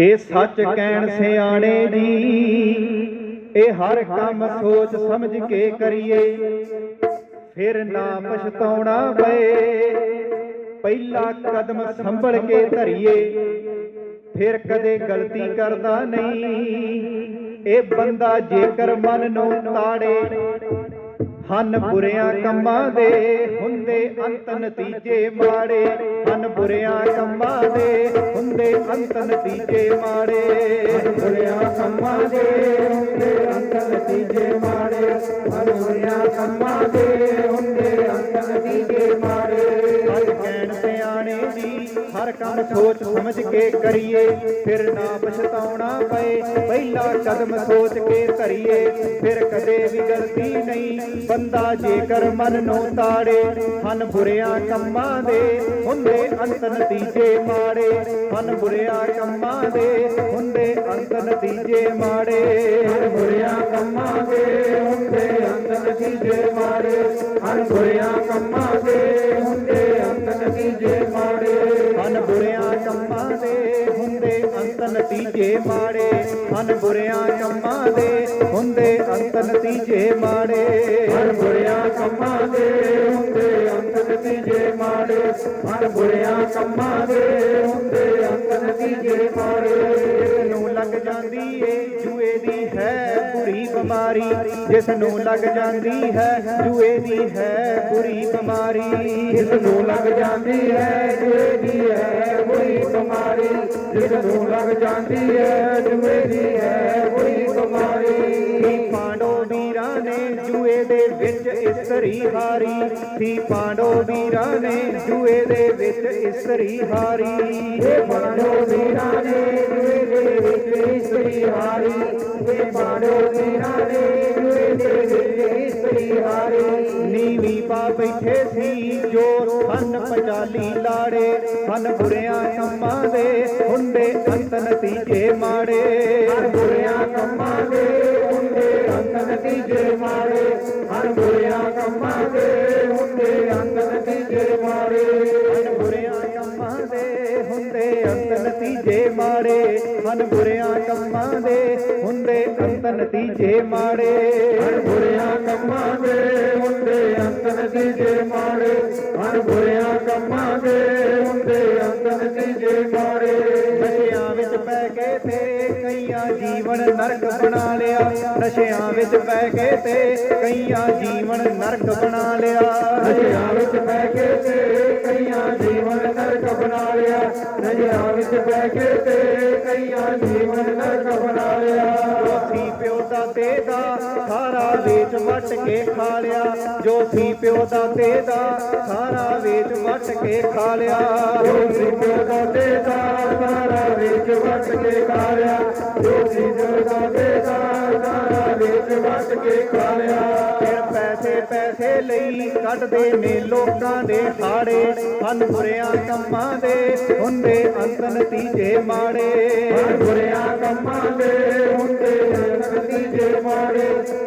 ਇਹ ਸੱਚ ਕਹਿਣ ਸਿਆਣੇ ਜੀ ਇਹ ਹਰ ਕੰਮ ਸੋਚ ਸਮਝ ਕੇ ਕਰੀਏ। ਫਿਰ ਨਾ ਪਛਤਾਉਣਾ ਪਏ, ਪਹਿਲਾ ਕਦਮ ਸੰਭਲ ਕੇ ਧਰੀਏ। ਫਿਰ ਕਦੇ ਗਲਤੀ ਕਰਦਾ ਨਹੀਂ, ਇਹ ਬੰਦਾ ਜੇਕਰ ਮਨ ਨੂੰ ਤਾੜੇ ਹਨ ਬੁਰਿਆਂ ਕੰਮਾਂ ਦੇ ਹੁੰਦੇ ਅੰਤ ਨਤੀਜੇ ਮਾੜੇ। ਹਨ ਬੁਰਿਆਂ ਕੰਮਾਂ ਦੇ ਹੁੰਦੇ ਅੰਤ ਨਤੀਜੇ ਮਾੜੇ। ਬੁਰਿਆਂ ਕੰਮਾਂ ਦੇ ਹੁੰਦੇ ਅੰਤ ਨਤੀਜੇ ਮਾੜੇ। ਹਰ ਬੁਰਿਆਂ ਕੰਮਾਂ ਦੇ ਹੁੰਦੇ ਅੰਤ ਨਤੀਜੇ ਮਾੜੇ। ਹਰ ਕਹਿਣ ਸਿਆਣੇ ਜੀ ਹਰ ਕੰਮ ਸੋਚ ਸਮਝ ਕੇ ਕਰੀਏ। ਫਿਰ ਨਾ ਪਛਤਾਉਣਾ ਪਏ ਪਹਿਲਾ ਕਦਮ ਸੋਚ ਕੇ ਧਰੀਏ। ਫਿਰ ਕਦੇ ਵੀ ਗਲਤੀ ਬੰਦਾ ਜੇਕਰ ਮਨ ਨੂੰ ਤਾੜੇ ਹਨ ਬੁਰਿਆਂ ਕੰਮਾਂ ਦੇ ਹੁੰਦੇ ਅੰਤ ਨਤੀਜੇ ਮਾੜੇ। ਹਨ ਬੁਰਿਆਂ ਕੰਮਾਂ ਦੇ ਹੁੰਦੇ ਅੰਤ ਨਤੀਜੇ ਮਾੜੇ। ਬੁਰਿਆਂ ਕੰਮਾਂ ਦੇ ਹੁੰਦੇ ਅੰਤ ਨਤੀਜੇ ਮਾੜੇ। ਹਰ ਬੁਰਿਆਂ ਕੰਮਾਂ ਦੇ ਹੁੰਦੇ ਅੰਤ ਨਤੀਜੇ ਮਾੜੇ। ਹਨ ਬੁਰਿਆਂ ਕੰਮਾਂ ਦੇ ਹੁੰਦੇ ਅੰਤ ਨਤੀਜੇ ਮਾੜੇ। ਹਨ ਬੁਰਿਆਂ ਕੰਮਾਂ ਦੇ ਹੁੰਦੇ ਅੰਤ ਨਤੀਜੇ ਮਾੜੇ। ਹਰ ਬੁਰਿਆਂ ਕੰਮਾਂ ਦੇ ਹੁੰਦੇ ਅੰਤ ਨਤੀਜੇ ਮਾੜੇ ਨੂੰ ਲੱਗ ਜਾਂਦੀ ਏ ਜੂਏ ਦੀ ਹੈ ਬੁਰੀ ਬਿਮਾਰੀ। ਜਿਸ ਨੂੰ ਲੱਗ ਜਾਂਦੀ ਹੈ ਜੂਏ ਦੀ ਹੈ ਬੁਰੀ ਬਿਮਾਰੀ। ਜਿਸ ਨੂੰ ਲੱਗ ਜਾਂਦੀ ਹੈ ਜੂਏ ਦੀ ਹੈ ਬੁਰੀ ਬਿਮਾਰੀ। ਜਿਸ ਨੂੰ ਲੱਗ ਜਾਂਦੀ ਹੈ ਜੂਏ ਦੀ ਹੈ ਦੇ ਵਿੱਚ ਇਸਤਰੀ ਹਾਰੀ ਸੀ ਪਾਂਡੋ ਵੀਰਾਂ ਨੇ ਜੂਏ ਦੇ ਵਿੱਚ ਇਸਤਰੀ ਹਾਰੀ। ਇਹ ਬਾਣੋ ਵੀਰਾਂ ਨੇ ਜੁਏ ਦੇ ਵਿੱਚ ਇਸਤਰੀ ਹਾਰੀ ਇਹ ਬਾਣੋ ਵੀਰਾਂ ਨੇ ਜੁਏ ਦੇ ਵਿੱਚ ਇਸਤਰੀ ਹਾਰੀ। ਨੀਵੀਂ ਪਾ ਬੈਠੇ ਸੀ ਜੋ ਹਨ ਪਚਾਲੀ ਲਾੜੇ ਹਨ ਬੁਰਿਆਂ ਕੰਮਾਂ ਦੇ ਹੁੰਦੇ ਅੰਤ ਨਤੀਜੇ ਮਾੜੇ। ਹਰ ਬੁਰਿਆਂ ਕੰਮਾਂ ਦੇ ਹੁੰਦੇ ਨਤੀਜੇ ਮਾੜੇ ਹਰ ਬੁਰਿਆ ਕੰਮਾਂ ਦੇ ਹੁੰਦੇ ਅੰਗ ਨਤੀਜੇ ਮਾਰੇ ਹਨ ਬੁਰਿਆ ਕੰਮਾਂ ਦੇ ਹੁੰਦੇ ਅੰਤ ਨਤੀਜੇ ਮਾਰੇ ਹਨ ਬੁਰਿਆ ਕੰਮਾਂ ਦੇ ਹੁੰਦੇ ਅੰਤ ਨਤੀਜੇ ਮਾੜੇ, ਹਰ ਬੁਰਿਆਂ ਕੰਮਾਂ ਦੇ ਹੁੰਦੇ ਅੰਤ ਨਤੀਜੇ ਮਾੜੇ। ਹਰ ਬੁਰਿਆ ਕੰਮਾਂ ਦੇ ਹੁੰਦੇ ਅੰਤ ਨਤੀਜੇ ਮਾਰੇ ਨਸ਼ਿਆਂ ਵਿੱਚ ਪੈ ਗਏ ਤੇ ਕਈਆਂ ਜੀਵਨ ਨਰਕ ਬਣਾ ਲਿਆ ਨਸ਼ਿਆਂ ਵਿੱਚ ਪੈ ਕੇ ਤੇ ਕਈਆਂ ਜੀਵਨ ਨਰਕ ਬਣਾ ਲਿਆ। ਨਸ਼ਿਆਂ ਵਿੱਚ ਬਹਿ ਕੇ ਤੇ ਕਈਆਂ ਜੀਵਨ ਨਰਕ ਬਣਾ ਲਿਆ ਨਸ਼ਿਆਂ ਵਿੱਚ ਬਹਿ ਕੇ ਤੇ ਕਈਆਂ ਜੀਵਨ ਨਰਕ ਬਣਾ ਲਿਆ। ਸੀ ਪਿਓ ਦਾ ਸਾਰਾ ਵੇਚ ਵੱਟ ਕੇ ਖਾ ਲਿਆ, ਜੋ ਸੀ ਪਿਓ ਦਾਦੇ ਦਾ ਸਾਰਾ ਵੇਚ ਵੱਟ ਕੇ ਖਾ ਲਿਆ। ਜੋ ਸੀ ਪਿਓ ਦਾਦੇ ਦਾ ਸਾਰਾ ਵਿੱਚ ਵੱਟ ਕੇ ਖਾ ਲਿਆ, ਜੋ ਸੀ ਪਿਓ ਦਾਦੇ ਦਾ ਸਾਰਾ ਵਿੱਚ ਵੱਟ ਕੇ ਖਾ ਲਿਆ ਫਿਰ ਪੈਸੇ ਪੈਸੇ ਲਈ ਕੱਢਦੇ ਨੇ ਲੋਕਾਂ ਦੇ ਹਾੜੇ ਹਨ ਬੁਰਿਆਂ ਕੰਮਾਂ ਦੇ ਹੁੰਦੇ ਅੰਤ ਨਤੀਜੇ ਮਾੜੇ ਹਰ ਬੁਰਿਆਂ ਕੰਮਾਂ ਦੇ ਹੁੰਦੇ ਅੰਤ ਨਤੀਜੇ ਮਾੜੇ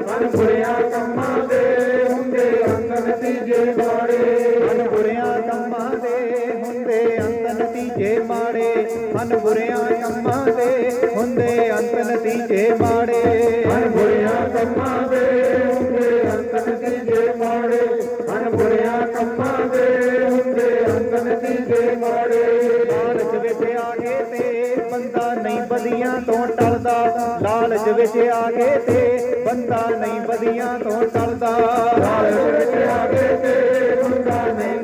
ਹਰ ਬੁਰਿਆਂ ਕੰਮਾਂ ਦੇ ਹੁੰਦੇ ਅੰਤ ਨਤੀਜੇ ਮਾੜੇ ਹਨ ਬੁਰਿਆਂ ਕੰਮਾਂ ਦੇ ਹੁੰਦੇ ਅੰਤ ਨਤੀਜੇ ਮਾੜੇ ਹਨ ਬੁਰਿਆਂ ਕੰਮਾਂ ਦੇ ਹੁੰਦੇ ਅੰਤ ਨਤੀਜੇ ਮਾੜੇ ਕੰਮਾਂ ਦੇ ਹੁੰਦੇ ਅੰਤ ਨਤੀਜੇ ਮਾੜੇ ਹਰ ਕੰਮਾਂ ਦੇ ਹੁੰਦੇ ਅੰਤ ਨਤੀਜੇ ਮਾੜੇ ਲਾਲਚ ਵਿੱਚ ਆ ਗਏ ਤੇ ਬੰਦਾ ਨਹੀਂ ਬਦੀਆਂ ਤੋਂ ਟਲਦਾ। ਲਾਲਚ ਵਿੱਚ ਆ ਗਏ ਤੇ ਬੰਦਾ ਨਹੀਂ ਬਦੀਆਂ ਤੋਂ ਟਲਦਾ। ਲਾਲਚ ਵਿੱਚ ਆ ਕੇ ਤੇ ਬੰਦਾ ਨਹੀਂ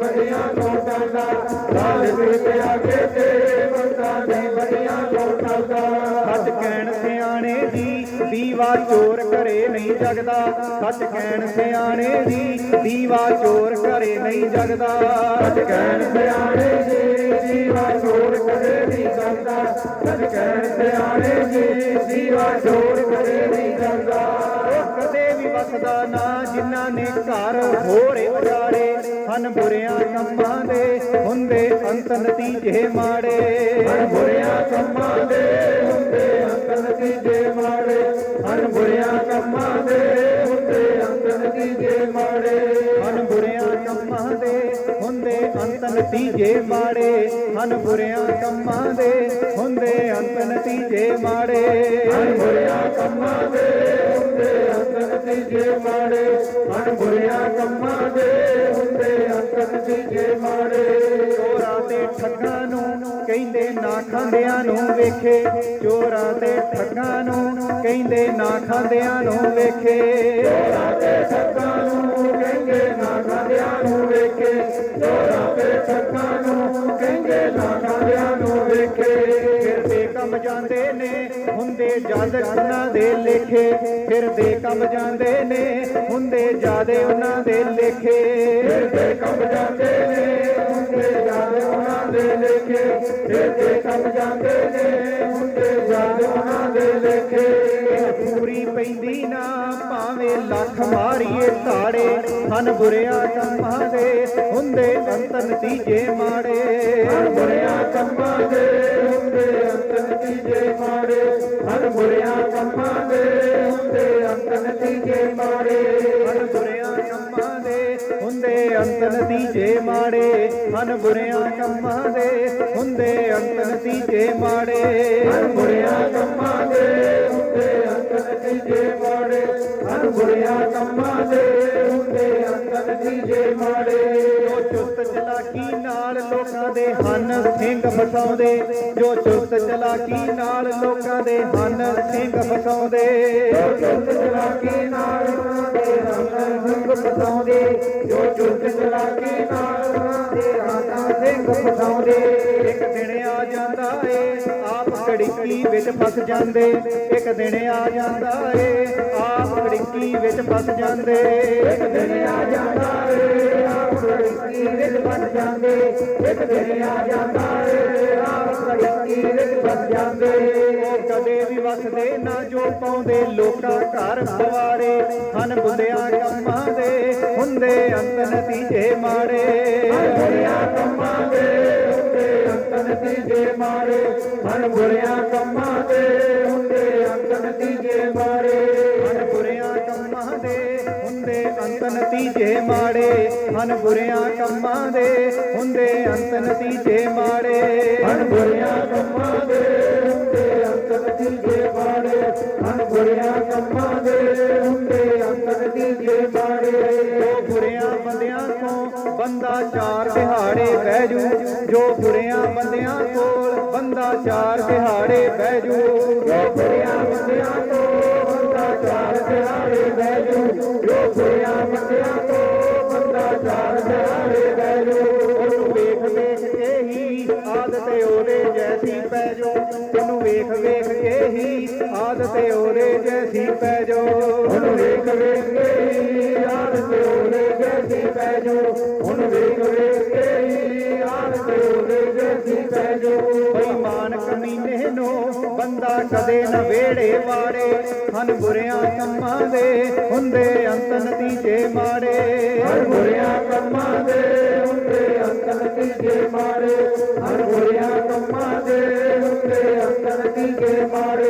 ਚੋਰ ਘਰੇ ਨਹੀਂ ਜਗਦਾ ਸੱਚ ਕਹਿਣ ਸਿਆਣੇ ਜੀ ਦੀਵਾ ਚੋਰ ਘਰੇ ਨਹੀਂ ਜਗਦਾ। ਸੱਚ ਕਹਿਣ ਸਿਆਣੇ ਜੀ ਜੀਵਾ ਚੋਰ ਕਦੇ ਨਹੀਂ ਕਰਦਾ ਸੱਚ ਕਹਿਣ ਸਿਆਣੇ ਜੀ ਜੀਵਾ ਚੋਰ ਕਦੇ ਨਹੀਂ ਉਹ ਕਦੇ ਵੀ ਵਸਦਾ ਨਾ ਜਿਨ੍ਹਾਂ ਨੇ ਘਰ ਹੋਰੇ ਉਜਾੜੇ ਹਨ ਬੁਰਿਆਂ ਕੰਮਾਂ ਦੇ ਹੁੰਦੇ ਅੰਤ ਨਤੀਜੇ ਮਾੜੇ। ਹਰ ਬੁਰਿਆਂ ਕੰਮਾਂ ਦੇ ਅੰਤ ਨਤੀਜੇ ਮਾੜੇ ਹਨ ਬੁਰਿਆਂ ਕੰਮਾਂ ਦੇ ਹੁੰਦੇ ਅੰਤ ਨਤੀਜੇ ਮਾੜੇ। ਬੁਰਿਆ ਕੰਮਾਂ ਦੇ ਹੁੰਦੇ ਅੰਤ ਨਤੀਜੇ ਮਾੜੇ ਮਨ ਬੁਰਿਆ ਕੰਮਾਂ ਦੇ ਹੁੰਦੇ ਅੰਤ ਨਤੀਜੇ ਮਾੜੇ। ਚੋਰਾਂ ਤੇ ਠੱਗਾਂ ਨੂੰ ਕਹਿੰਦੇ ਨਾ ਖਾਂਦਿਆਂ ਨੂੰ ਵੇਖੇ। ਚੋਰਾਂ ਤੇ ਠੱਗਾਂ ਨੂੰ ਕਹਿੰਦੇ ਨਾ ਖਾਂਦਿਆਂ ਨੂੰ ਵੇਖੇ। ਤੇ ਸੱਤਾਂ ਨੂੰ ਕਹਿੰਦੇ ਨਾ ਚੋਰਾਂ ਨੂੰ ਕਹਿੰਦੇ ਨਾ ਨੂੰ ਵੇਖੇ ਫਿਰਦੇ ਕੰਮ ਜਾਂਦੇ ਨੇ, ਹੁੰਦੇ ਜਦ ਉਹਨਾਂ ਦੇ ਲੇਖੇ। ਫਿਰਦੇ ਕੰਮ ਜਾਂਦੇ ਨੇ, ਹੁੰਦੇ ਜਾਦੇ ਉਹਨਾਂ ਦੇ ਲੇਖੇ। ਤੇ ਕੰਮ ਜਾਂਦੇ ਨੇ ਜਾਂਦੇ ਉਹਨਾਂ ਦੇ ਲੇਖੇ ਤੇ ਕੰਮ ਜਾਂਦੇ ਨੇ ਹੁੰਦੇ ਜਾਂਦੇ ਉਹਨਾਂ ਦੇ ਲੇਖੇ ਪੂਰੀ ਪੈਂਦੀ ਨਾ ਭਾਵੇਂ ਲੱਖ ਮਾਰੀਏ ਧਾੜੇ ਹਨ ਬੁਰਿਆਂ ਕੰਮਾਂ ਦੇ ਹੁੰਦੇ ਅੰਤ ਨਤੀਜੇ ਮਾੜੇ। ਬੁਰਿਆ ਕੰਮਾਂ ਦੇ ਹੁੰਦੇ ਅੰਤ ਨਤੀਜੇ ਮਾੜੇ ਹਰ ਬੁਰਿਆ ਕੰਮਾਂ ਦੇ ਹੁੰਦੇ ਅੰਤ ਨਤੀਜੇ ਮਾੜੇ। ਹਨ ਬੁਰਿਆਂ ਅੰਤ ਨਤੀਜੇ ਮਾੜੇ ਹਨ ਬੁਰਿਆਂ ਕੰਮਾਂ ਦੇ ਹੁੰਦੇ ਅੰਤ ਨਤੀਜੇ ਮਾੜੇ। ਹਰ ਬੁਰਿਆ ਕੰਮਾਂ ਦੇ ਹੁੰਦੇ ਅੰਤ ਨਤੀਜੇ ਮਾੜੇ ਹਰ ਬੁਰਿਆ ਕੰਮਾਂ ਦੇ ਹੁੰਦੇ ਅੰਤ ਨਤੀਜੇ ਮਾੜੇ। ਚਲਾਕੀ ਨਾਲ ਲੋਕਾਂ ਦੇ ਹਨ ਸਿੰਘ ਫਸਾਉਂਦੇ। ਜੋ ਚੁਸਤ ਚਲਾਕੀ ਨਾਲ ਲੋਕਾਂ ਦੇ ਹਨ ਸਿੰਘ ਫਸਾਉਂਦੇ। ਚੁੱਪ ਚਲਾਕੀ ਨਾਲ ਦੇ ਰੰਗ ਸਿੰਘ ਫਸਾਉਂਦੇ। ਜੋ ਚੁੱਪ ਚਲਾਕੀ ਨਾਲ ਦੇ ਰੰਗ ਸਿੰਘ ਫਸਾਉਂਦੇ। ਇੱਕ ਦਿਨ ਆ ਜਾਂਦਾ ਏ ਆਪ ਵਿੱਚ ਫਸ ਜਾਂਦੇ, ਇੱਕ ਦਿਨ ਆ ਜਾਂਦਾ ਏ, ਆਪ ਕੜਿੱਕੀ ਵਿੱਚ ਫਸ ਜਾਂਦੇ। ਇੱਕ ਦਿਨ ਆ ਜਾਂਦਾ ਏ, ਆਪ ਕੜਕੀ ਵਿੱਚ ਫਸ ਜਾਂਦੇ। ਇੱਕ ਦਿਨ ਆ ਜਾਂਦਾ ਏ, ਆਪ ਕੜਕੀ ਵਿੱਚ ਫਸ ਜਾਂਦੇ। ਉਹ ਕਦੇ ਵੀ ਵਸਦੇ ਨਾ ਜੋ ਪਾਉਂਦੇ, ਲੋਕਾਂ ਘਰ ਪਵਾੜੇ ਹਨ ਬੁੱਧਿਆਂ ਕੰਮਾਂ ਦੇ ਹੁੰਦੇ, ਅੰਤ ਨਤੀਜੇ ਮਾੜੇ। ਬੁਰਿਆ ਕੰਮਾਂ ਦੇ ਨਤੀਜੇ ਮਾਰੇ ਮਨ ਬੁਰਿਆ ਕੰਮਾਂ ਦੇ ਹੁੰਦੇ ਅੰਤ ਨਤੀਜੇ ਮਾਰੇ। ਹਨ ਬੁਰਿਆਂ ਕੰਮਾਂ ਦੇ ਹੁੰਦੇ ਅੰਤ ਨਤੀਜੇ ਮਾੜੇ ਮਨ ਬੁਰਿਆਂ ਕੰਮਾਂ ਦੇ ਹੁੰਦੇ ਅੰਤ ਨਤੀਜੇ ਮਾੜੇ ਮਨ ਬੁਰਿਆਂ ਕੰਮਾਂ ਦੇ ਬੰਦਾ ਚਾਰ ਦਿਹਾੜੇ ਬਹਿ ਜੂ, ਜੋ ਬੁਰਿਆਂ ਬੰਦਿਆਂ ਕੋਲ, ਬੰਦਾ ਚਾਰ ਦਿਹਾੜੇ ਬਹਿ ਜੂ। ਜੋ ਬੁਰਿਆ ਬੰਦਿਆਂ ਕੋਲ, ਬੰਦਾ ਚਾਰ ਦਿਹਾੜੇ ਬਹਿ ਜੂ। ਜੋ ਬੁਰਿਆ ਬੰਦਿਆਂ ਤੋਂ ਬੰਦਾ ਚਾਰ ਦਿਹਾੜੇ ਬਹਿ ਜੂ। ਉਹਨੂੰ ਵੇਖ ਵੇਖ ਕੇ ਹੀ ਆਦਤ ਉਹਦੇ ਜੈਸੀ ਪੈ ਜੋ। ਉਹਨੂੰ ਵੇਖ ਵੇਖ ਕੇ ਹੀ ਆਦਤ ਉਹਦੇ ਜੈਸੀ ਪੈ ਜੋ। ਹੁਣ ਵੇਖ ਵੇਖ ਕੇ ਹੀ ਯਾਰ ਉਹਦੇ ਜੈਸੀ ਪੈ ਜੋ ਹੁਣ ਵੇਖ ਵੇਖ ਕੇ ਹੀ ਤੇ ਉਹਦੇ ਜੈਸੀ ਪੈ ਜੋ ਬੇਈਮਾਨ ਕਮੀਨੇ ਨੂੰ ਬੰਦਾ ਕਦੇ ਨਾ ਵੇੜੇ ਵਾੜੇ ਹਨ ਬੁਰਿਆਂ ਕੰਮਾਂ ਦੇ ਹੁੰਦੇ ਅੰਤ ਨਤੀਜੇ ਮਾੜੇ ਹਰ ਬੁਰਿਆ ਕੰਮਾਂ ਦੇ ਹੁੰਦੇ ਅੰਤ ਨਤੀਜੇ ਮਾਰੇ ਹਰ ਬੁਰਿਆ ਕੰਮਾਂ ਦੇ ਹੁੰਦੇ ਅੰਤ ਨਤੀਜੇ ਮਾਰੇ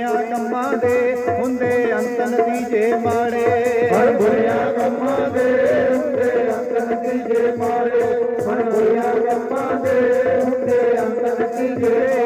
ਬੁਰਿਆਂ ਕੰਮਾਂ ਦੇ ਹੁੰਦੇ ਅੰਤ ਨਤੀਜੇ ਮਾੜੇ। ਹਰ ਬੁਰਿਆਂ ਕੰਮਾਂ ਦੇ ਹੁੰਦੇ ਅੰਤ ਨਤੀਜੇ ਮਾੜੇ। ਹਰ ਬੁਰਿਆਂ ਕੰਮਾਂ ਦੇ ਹੁੰਦੇ ਅੰਤ ਨਤੀਜੇ